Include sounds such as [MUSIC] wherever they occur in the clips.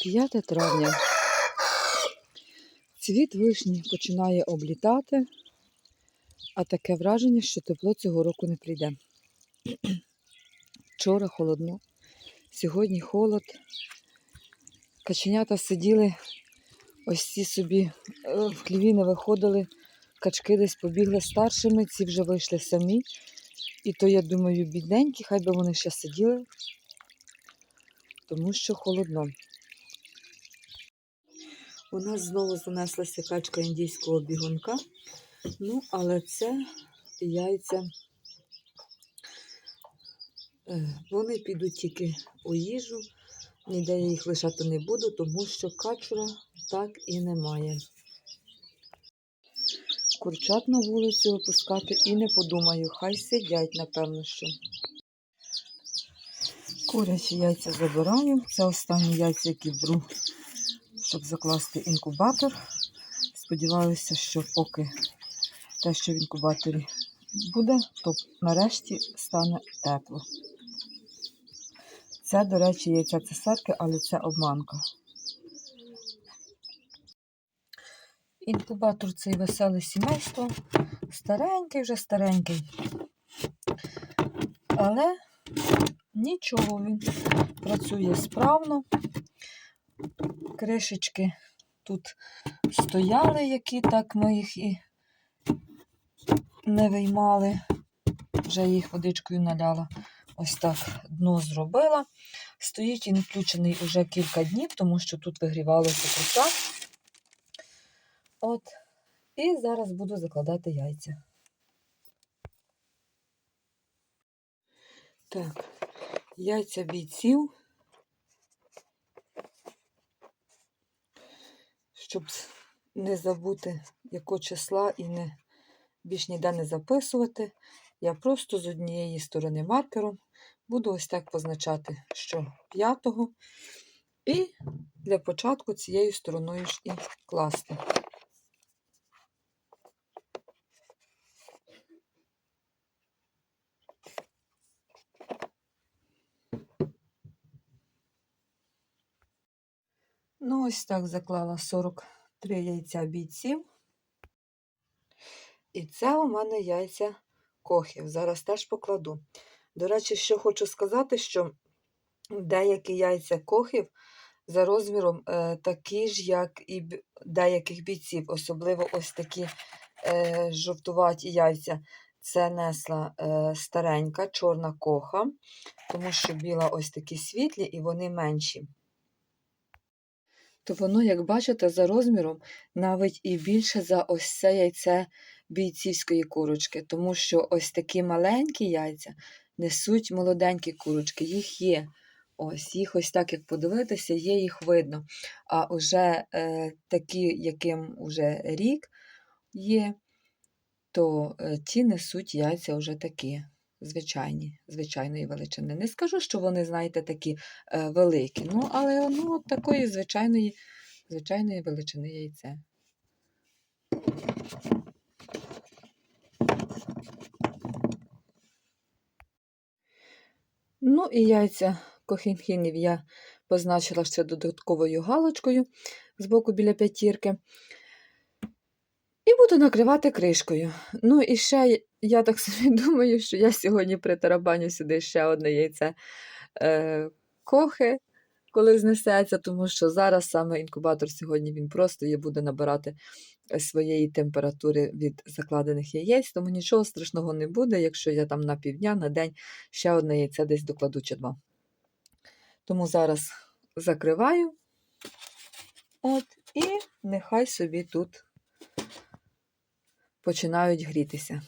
5 травня. Цвіт вишні починає облітати, а таке враження, що тепло цього року не прийде. Вчора холодно, сьогодні холод. Каченята сиділи, ось ці собі е, в хліві не виходили, качки десь побігли старшими, ці вже вийшли самі. І то, я думаю, бідненькі, хай би вони ще сиділи, тому що холодно. У нас знову занеслася качка індійського бігунка. Ну, але це яйця. Е, Вони підуть тільки у їжу. Ніде я їх лишати не буду, тому що качура так і немає. Курчат на вулицю випускати і не подумаю, хай сидять, напевно, що. Курячі яйця забираю. Це останні яйця, які беру, щоб закласти інкубатор. Сподіваюся, що поки те, що в інкубаторі буде, то нарешті стане тепло. Це, до речі, яйця цесарки, але це обманка. Інкубатор цей веселе сімейство. Старенький, вже старенький. Але нічого, він працює справно. Кришечки тут стояли, які так ми їх і не виймали. Вже їх водичкою наляла. Ось так дно зробила. Стоїть він включений уже кілька днів, тому що тут вигрівалося крута. От. І зараз буду закладати яйця. Так, яйця бійців. Щоб не забути якого числа і не більш ніде не записувати, я просто з однієї сторони маркером буду ось так позначати, що 5 і для початку цією стороною ж і класти. Ось так заклала 43 яйця бійців. І це у мене яйця кохів. Зараз теж покладу. До речі, що хочу сказати, що деякі яйця кохів за розміром е, такі ж, як і деяких бійців, особливо ось такі е, жовтуваті яйця. Це несла е, старенька чорна коха, тому що біла ось такі світлі і вони менші. То воно, як бачите, за розміром навіть і більше за ось це яйце бійцівської курочки, тому що ось такі маленькі яйця несуть молоденькі курочки, їх є. Ось їх ось так, як подивитися, є їх видно. А уже е, такі, яким уже рік є, то е, ті несуть яйця вже такі, звичайні, звичайної величини. Не скажу, що вони, знаєте, такі е, великі, ну, але ну, такої звичайної, звичайної величини яйце. Ну і яйця кохінхінів я позначила ще додатковою галочкою з боку біля п'ятірки. І буду накривати кришкою. Ну і ще я так [LAUGHS] собі думаю, що я сьогодні притарабаню сюди ще одне яйце е, кохи, коли знесеться, тому що зараз саме інкубатор сьогодні він просто є, буде набирати е, своєї температури від закладених яєць, тому нічого страшного не буде, якщо я там на півдня, на день ще одне яйце десь докладу чи два. Тому зараз закриваю. От, і нехай собі тут починають грітися.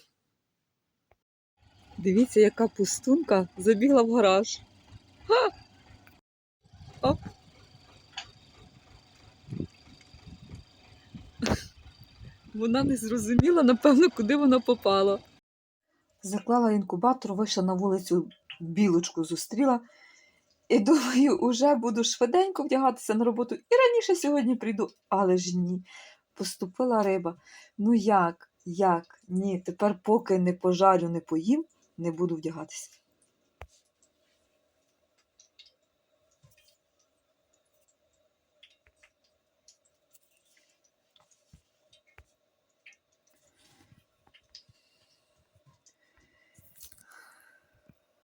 Дивіться, яка пустунка забігла в гараж. Ха! Оп. Вона не зрозуміла, напевно, куди вона попала. Заклала інкубатор, вийшла на вулицю, білочку зустріла. І думаю, уже буду швиденько вдягатися на роботу і раніше сьогодні прийду, але ж ні. Поступила риба. Ну як? Як? Ні, тепер поки не пожарю, не поїм, не буду вдягатися.